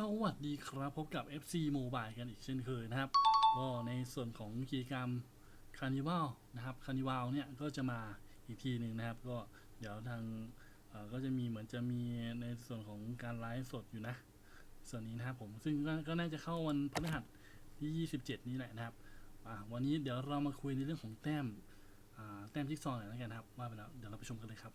สวัสดีครับ พบกับ FC Mobile กันอีกเช่นเคยนะครับ ก็ในส่วนของกิจกรรมคานิวัลนะครับคานิวัลเนี่ยก็จะมาอีกทีหนึ่งนะครับ ก็เดี๋ยวทางก็จะมีเหมือนจะมีในส่วนของการไลฟ์สดอยู่นะ ส่วนนี้นะครับผมซึ่งก็ก็น่าจะเข้าวันพฤหัสที่ 27 นี้แหละนะครับวันนี้เดี๋ยวเรามาคุยในเรื่องของแต้มแต้มจิ๊กซอว์หน่อยแล้วกันครับว่าไปแล้วเดี๋ยวเราไปชมกันเลยครับ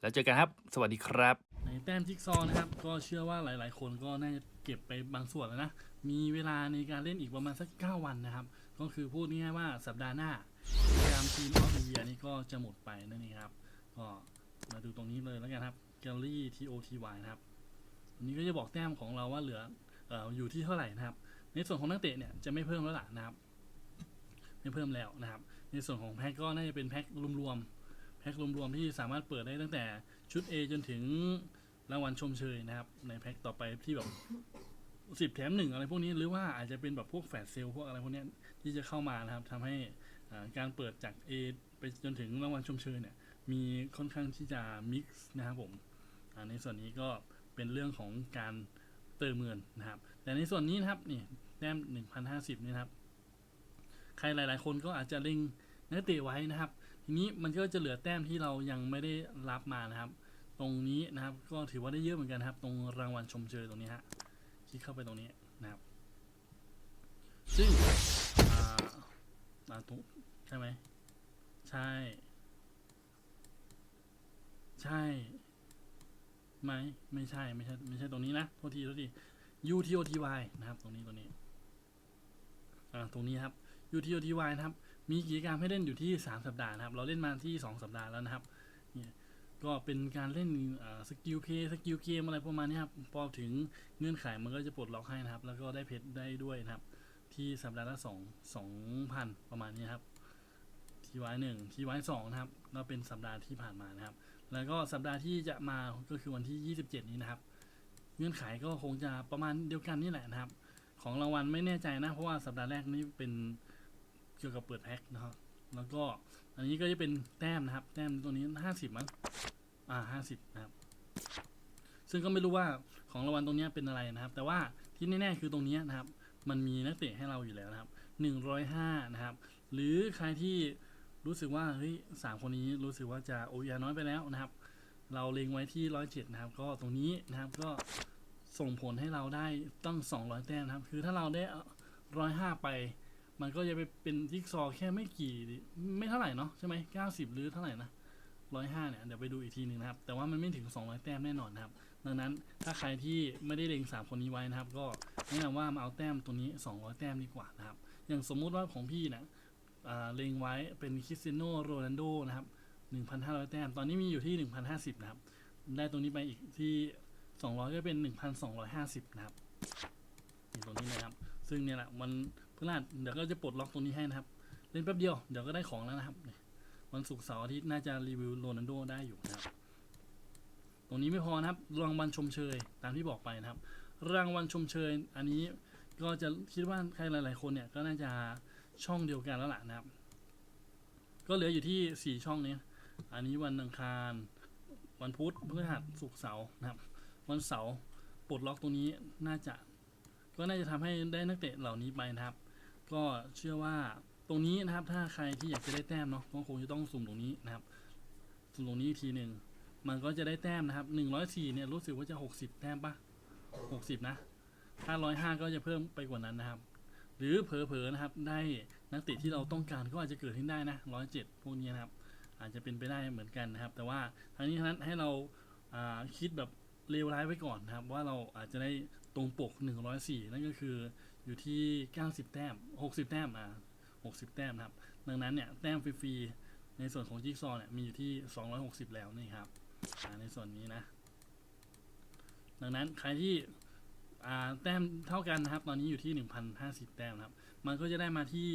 แล้วเจอกันครับ สวัสดีครับ ในแต้มจิ๊กซอว์นะครับ ก็เชื่อว่าหลาย ๆ คนก็น่าจะเก็บไปบางส่วนแล้วนะ มีเวลาในการเล่นอีกประมาณสัก 9 วันนะครับ ก็คือพูดง่ายๆว่าสัปดาห์หน้ากิจกรรมทีมออฟเดียนี่ก็จะหมดไปนั่นเองครับ ก็มาดูตรงนี้เลยแล้วกันครับ Gallery TOTY นะครับอันนี้ก็จะบอกแต้มของเราว่าเหลือเอ่ออยู่ที่เท่าไหร่นะครับ ในส่วนของนักเตะเนี่ยจะไม่เพิ่มแล้วล่ะนะครับ ไม่เพิ่มแล้วนะครับ ในส่วนของแพ็กก็น่าจะเป็นแพ็กรวมๆ แพ็ครวมๆที่สามารถเปิดได้ตั้งแต่ชุด A จนถึงรางวัลชมเชยนะครับ ในแพ็คต่อไปที่แบบสิบแถมหนึ่งอะไรพวกนี้หรือว่าอาจจะเป็นแบบพวกแฟลชเซลพวกอะไรพวกนี้ที่จะเข้ามานะครับทำให้การเปิดจาก A ไปจนถึงรางวัลชมเชยเนี่ย มีค่อนข้างที่จะมิกซ์นะครับผมในส่วนนี้ก็เป็นเรื่องของการเติมเงินนะครับ แต่ในส่วนนี้นะครับนี่แต้ม1,050นี่นะครับ ใครหลาย ๆ คนก็อาจจะเล็งนักเตะไว้นะครับ ทีนี้มันก็จะเหลือแต้มที่เรายังไม่ได้รับมานะครับ ตรงนี้นะครับก็ถือว่าได้เยอะเหมือนกันครับ ตรงรางวัลชมเชยตรงนี้ฮะคลิกเข้าไปตรงนี้นะครับซึ่งอ่าอ่าถูกใช่ไหมใช่ ใช่ไหมไม่ใช่ไม่ใช่ไม่ใช่ตรงนี้นะโทษทีโทษที UTOTY นะครับ ตรงนี้ตรงนี้ อ่าตรงนี้ครับ UTOTY นะครับ มีกิจกรรมให้เล่นอยู่ที่ 3 สัปดาห์นะครับ เราเล่นมาที่ 2 สัปดาห์แล้วนะครับเนี่ยก็เป็นการเล่นสกิลเพย์สกิลเกมอะไรประมาณนี้ครับ พอถึงเงื่อนไขมันก็จะปลดล็อกให้นะครับ แล้วก็ได้เพชรได้ด้วยนะครับ ที่สัปดาห์ละ2 2,000 ประมาณนี้ครับทีวายหนึ่งทีวายสองนะครับเราเป็นสัปดาห์ที่ผ่านมานะครับ แล้วก็สัปดาห์ที่จะมาก็คือวันที่ 27 นี้นะครับ เงื่อนไขก็คงจะประมาณเดียวกันนี่แหละนะครับ ของรางวัลไม่แน่ใจนะ เพราะว่าสัปดาห์แรกนี่เป็น เกี่ยวกับเปิดแพ็คนะครับแล้วก็อันนี้ก็จะเป็นแต้มนะครับ แต้มตัวนี้ห้าสิบมั้งอ่าห้าสิบนะครับ ซึ่งก็ไม่รู้ว่าของรางวัลตรงนี้เป็นอะไรนะครับ แต่ว่าที่แน่ๆคือตรงนี้นะครับ มันมีนักเตะให้เราอยู่แล้วนะครับหนึ่งร้อยห้านะครับ หรือใครที่รู้สึกว่าเฮ้ยสามคนนี้รู้สึกว่าจะโอยาน้อยไปแล้วนะครับ เราเล็งไว้ที่ร้อยเจ็ดนะครับ ก็ตรงนี้นะครับก็ส่งผลให้เราได้ตั้งสองร้อยแต้มนะครับ คือถ้าเราได้ร้อยห้าไป มันก็จะไปเป็นจิ๊กซอแค่ไม่กี่ไม่เท่าไหร่เนาะใช่ไหมเก้าสิบหรือเท่าไหร่นะร้อยห้าเนี่ยเดี๋ยวไปดูอีกทีหนึ่งนะครับ แต่ว่ามันไม่ถึงสองร้อยแต้มแน่นอนนะครับ ดังนั้นถ้าใครที่ไม่ได้เล็งสามคนนี้ไว้นะครับ ก็แนะนำว่ามาเอาแต้มตัวนี้สองร้อยแต้มดีกว่านะครับ อย่างสมมุติว่าของพี่นะอ่าเล็งไว้เป็นคริสเตียโนโรนัลโดนะครับหนึ่งพันห้าร้อยแต้ม ตอนนี้มีอยู่ที่หนึ่งพันห้าสิบนะครับ ได้ตรงนี้ไปอีกที่สองร้อยก็เป็นหนึ่งพันสองร้อยห้าสิบนะครับมีตรงนี้นะครับ ซึ่งเนี่ยแหละวัน พฤหัสเดี๋ยวก็จะปลดล็อกตรงนี้ให้นะครับ เล่นแป๊บเดียวเดี๋ยวก็ได้ของแล้วนะครับ วันศุกร์เสาร์อาทิตย์น่าจะรีวิวโรนัลโดได้อยู่นะครับ ตรงนี้ไม่พอนะครับ รางวัลชมเชยตามที่บอกไปนะครับ รางวัลชมเชย อันนี้ก็จะคิดว่าใครหลาย ๆ คนเนี่ยก็น่าจะช่องเดียวกันแล้วล่ะนะครับ ก็เหลืออยู่ที่สี่ช่องนี้ อันนี้วันอังคาร วันพุธพฤหัสศุกร์เสาร์นะครับ วันเสาร์ปลดล็อกตรงนี้น่าจะ ก็น่าจะทำให้ได้นักเตะเหล่านี้ไปนะครับ ก็เชื่อว่าตรงนี้นะครับ ถ้าใครที่อยากจะได้แต้มเนาะก็คงจะต้องสุ่มตรงนี้นะครับ สุ่มตรงนี้อีกทีหนึ่งมันก็จะได้แต้มนะครับ104เนี่ยรู้สึกว่าจะ60แต้มปะ60นะ ถ้า105ก็จะเพิ่มไปกว่านั้นนะครับ หรือเผลอๆนะครับ ได้นักเตะที่เราต้องการก็อาจจะเกิดขึ้นได้นะ107พวกนี้นะครับ อาจจะเป็นไปได้เหมือนกันนะครับ แต่ว่าทั้งนี้ทั้งนั้นให้เราอ่าคิดแบบเลวร้ายไว้ก่อนนะครับ ว่าเราอาจจะได้ตรงปก 104 นั่นก็คือ อยู่ที่ 90 แต้ม 60 แต้มอ่า60 แต้มนะครับ ดังนั้นเนี่ยแต้มฟรีๆในส่วนของจิ๊กซอว์เนี่ยมีอยู่ที่ 260 แล้วนี่ครับในส่วนนี้นะ ดังนั้นใครที่แต้มเท่ากันนะครับ ตอนนี้อยู่ที่ 1,050 แต้มนะครับ มันก็จะได้มาที่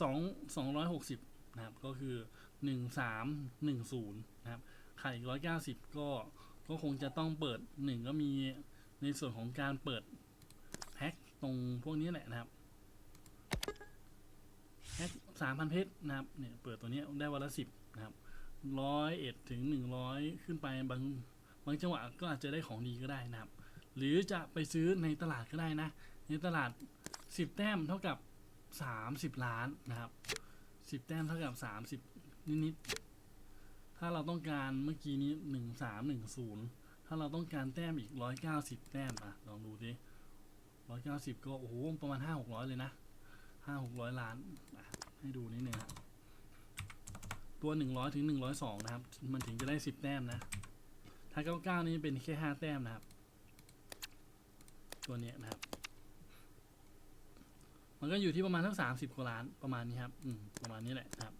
2 260 นะครับ ก็คือ 1310 นะครับขาดอีก 190 ก็ก็คงจะต้องเปิด 1 ก็มีในส่วนของการเปิด ตรงพวกนี้แหละนะครับแพ็ค3,000เพชรนะครับเนี่ยเปิดตัวนี้ได้วันละ10นะครับร้อยเอ็ดถึง100ขึ้นไปบางบางจังหวะก็อาจจะได้ของดีก็ได้นะครับ หรือจะไปซื้อในตลาดก็ได้นะ ในตลาด10แต้มเท่ากับ30ล้านนะครับ10แต้มเท่ากับ30นิดๆถ้าเราต้องการเมื่อกี้นี้1310ถ้าเราต้องการแต้มอีก190แต้มอะลองดูดิ 190ก็โอ้โหประมาณ5-600เลยนะ5-600ล้านให้ดูนิดนึงครับตัว100ถึง102นะครับ มันถึงจะได้10แต้มนะ ถ้า99นี้เป็นแค่5แต้มนะครับ ตัวเนี้ยนะครับ มันก็อยู่ที่ประมาณทั้งสามสิบกว่าล้านประมาณนี้ครับ อืมประมาณนี้แหละนะครับ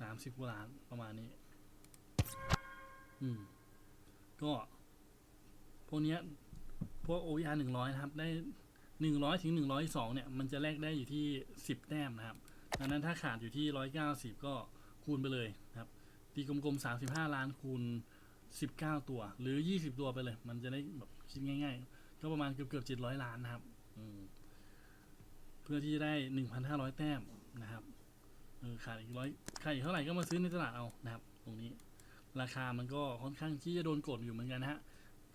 สามสิบกว่าล้านประมาณนี้ อืม ก็ พวกเนี้ย พวก OER หนึ่งร้อยนะครับ ได้หนึ่งร้อยถึงหนึ่งร้อยสองเนี่ย มันจะแลกได้อยู่ที่สิบแต้มนะครับ ดังนั้นถ้าขาดอยู่ที่ร้อยเก้าสิบก็คูณไปเลยนะครับตีกลมๆสามสิบห้าล้านคูณสิบเก้าตัว หรือยี่สิบตัวไปเลย มันจะได้แบบคิดง่าย ๆ ก็ประมาณเกือบเกือบเจ็ดร้อยล้านนะครับเพื่อที่จะได้หนึ่งพันห้าร้อยแต้มนะครับขาดอีกร้อยขาดอีกเท่าไหร่ก็มาซื้อในตลาดเอานะครับ ตรงนี้ ราคามันก็ค่อนข้างที่จะโดนกดอยู่เหมือนกันนะฮะ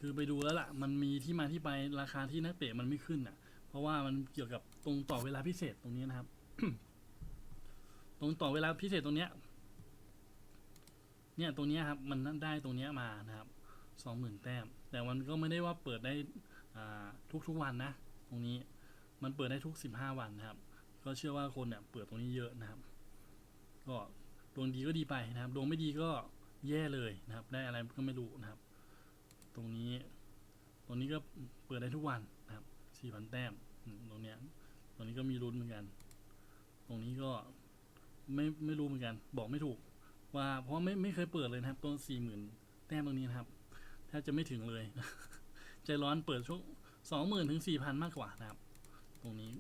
คือไปดูแล้วล่ะ มันมีที่มาที่ไปราคาที่นักเตะมันไม่ขึ้นอะ เพราะว่ามันเกี่ยวกับตรงต่อเวลาพิเศษตรงนี้นะครับ ตรงต่อเวลาพิเศษตรงเนี้ย เนี่ยตรงเนี้ยครับ มันได้ตรงเนี้ยมานะครับสองหมื่นแต้ม แต่มันก็ไม่ได้ว่าเปิดได้อ่าทุกๆวันนะ ตรงนี้มันเปิดได้ทุก15วันนะครับ ก็เชื่อว่าคนเนี่ยเปิดตรงนี้เยอะนะครับ ก็ดวงดีก็ดีไปนะครับ ดวงไม่ดีก็แย่เลยนะครับ ได้อะไรก็ไม่รู้นะครับ ตรงนี้ ตรงนี้ก็เปิดได้ทุกวันนะครับ4,000แต้มตรงเนี้ยตรงนี้ก็มีลุ้นเหมือนกัน ตรงนี้ก็ไม่ไม่รู้เหมือนกัน บอกไม่ถูก ว่าเพราะไม่ไม่เคยเปิดเลยนะครับต้น40,000แต้มตรงนี้นะครับแทบจะไม่ถึงเลย ใจร้อนเปิดช่วง20,000ถึง4,000มากกว่านะครับ ตรงนี้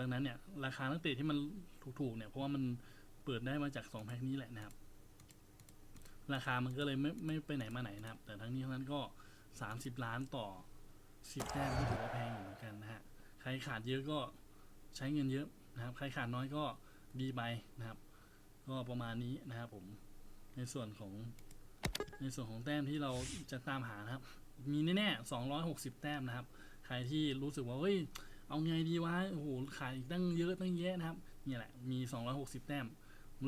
ดังนั้นเนี่ย ราคานักเตะที่มันถูกๆเนี่ยเพราะว่ามันเปิดได้มาจากสองแพ็คนี้แหละนะครับ ราคามันก็เลยไม่ไม่ไปไหนมาไหนนะครับ แต่ทั้งนี้ทั้งนั้นก็ 30 ล้านต่อ 10แต้มก็ถือว่าแพงอยู่เหมือนกันนะฮะใครขาดเยอะก็ใช้เงินเยอะนะครับ ใครขาดน้อยก็ดีไปนะครับ ก็ประมาณนี้นะครับผมในส่วนของในส่วนของแต้มที่เราจะตามหานะครับ มีแน่ๆ260 แต้มนะครับ ใครที่รู้สึกว่าเฮ้ยเอาไงดีวะโอ้โหขายอีกตั้งเยอะตั้งแยะนะครับนี่แหละมี 260 แต้ม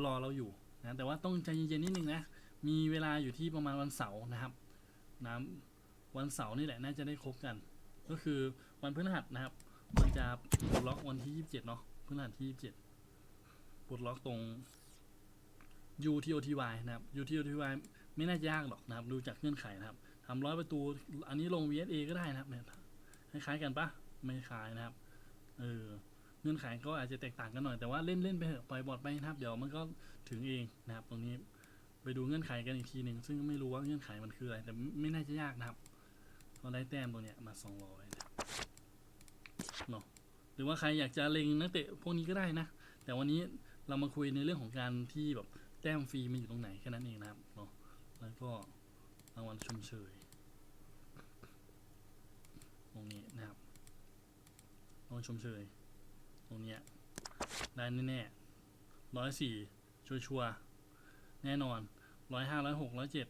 รอเราอยู่นะแต่ว่าต้องใจเย็นๆนิดนึงนะ มีเวลาอยู่ที่ประมาณวันเสาร์นะครับนะวันเสาร์นี่แหละน่าจะได้ครบกัน ก็คือวันพฤหัสนะครับ มันจะปลดล็อกวันที่ 27 เนาะพฤหัสที่ 27ปลดล็อกตรง UTOTY นะครับ UTOTY ไม่น่าจะยากหรอกนะครับ ดูจากเงื่อนไขนะครับทำร้อยประตู อันนี้ลง VSA ก็ได้นะครับเนี่ยคล้ายๆกันปะไม่คล้ายนะครับ เออ เงื่อนไขก็อาจจะแตกต่างกันหน่อย แต่ว่าเล่นเล่นๆไปเถอะปล่อยบอลไปนะครับ เดี๋ยวมันก็ถึงเองนะครับ ตรงนี้ ไปดูเงื่อนไขกันอีกทีหนึ่งซึ่งไม่รู้ว่าเงื่อนไขมันคืออะไร แต่ไม่น่าจะยากนะครับเราได้แต้มตรงเนี้ยมาสองร้อยนะเนาะหรือว่าใครอยากจะเล็งนักเตะพวกนี้ก็ได้นะ แต่วันนี้เรามาคุยในเรื่องของการที่แบบแต้มฟรีมันอยู่ตรงไหนแค่นั้นเองนะครับเนาะแล้วก็รางวัลชมเชยตรงนี้นะครับรางวัลชมเชยตรงเนี้ยได้แน่ๆร้อยสี่ชัวร์ แน่นอนร้อยห้าร้อยหกร้อยเจ็ด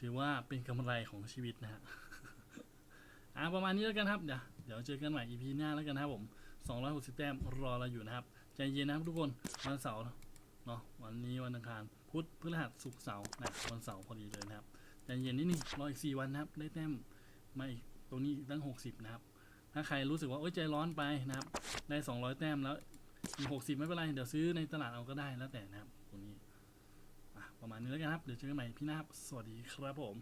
ถือว่าเป็นกำไรของชีวิตนะฮะอ่าประมาณนี้แล้วกันครับ เดี๋ยวเดี๋ยวเจอกันใหม่ EP หน้าแล้วกันนะครับผม 260 แต้มรอเราอยู่นะครับ ใจเย็นนะครับทุกคนวันเสาร์เนาะวันนี้วันอังคารพุธพฤหัสศุกร์เสาร์นะวันเสาร์พอดีเลยนะครับใจเย็นนิดนึงรออีก 4 วันนะครับ ได้แต้มมาอีกตรงนี้อีกตั้ง 60 นะครับ ถ้าใครรู้สึกว่าเอ้ยใจร้อนไปนะครับ ได้ 200 แต้มแล้วอีก60 ไม่เป็นไร เดี๋ยวซื้อในตลาดเอาก็ได้แล้วแต่นะครับ ประมาณนี้แล้วกันครับ เดี๋ยวเจอกันใหม่พี่หน้าครับ สวัสดีครับผม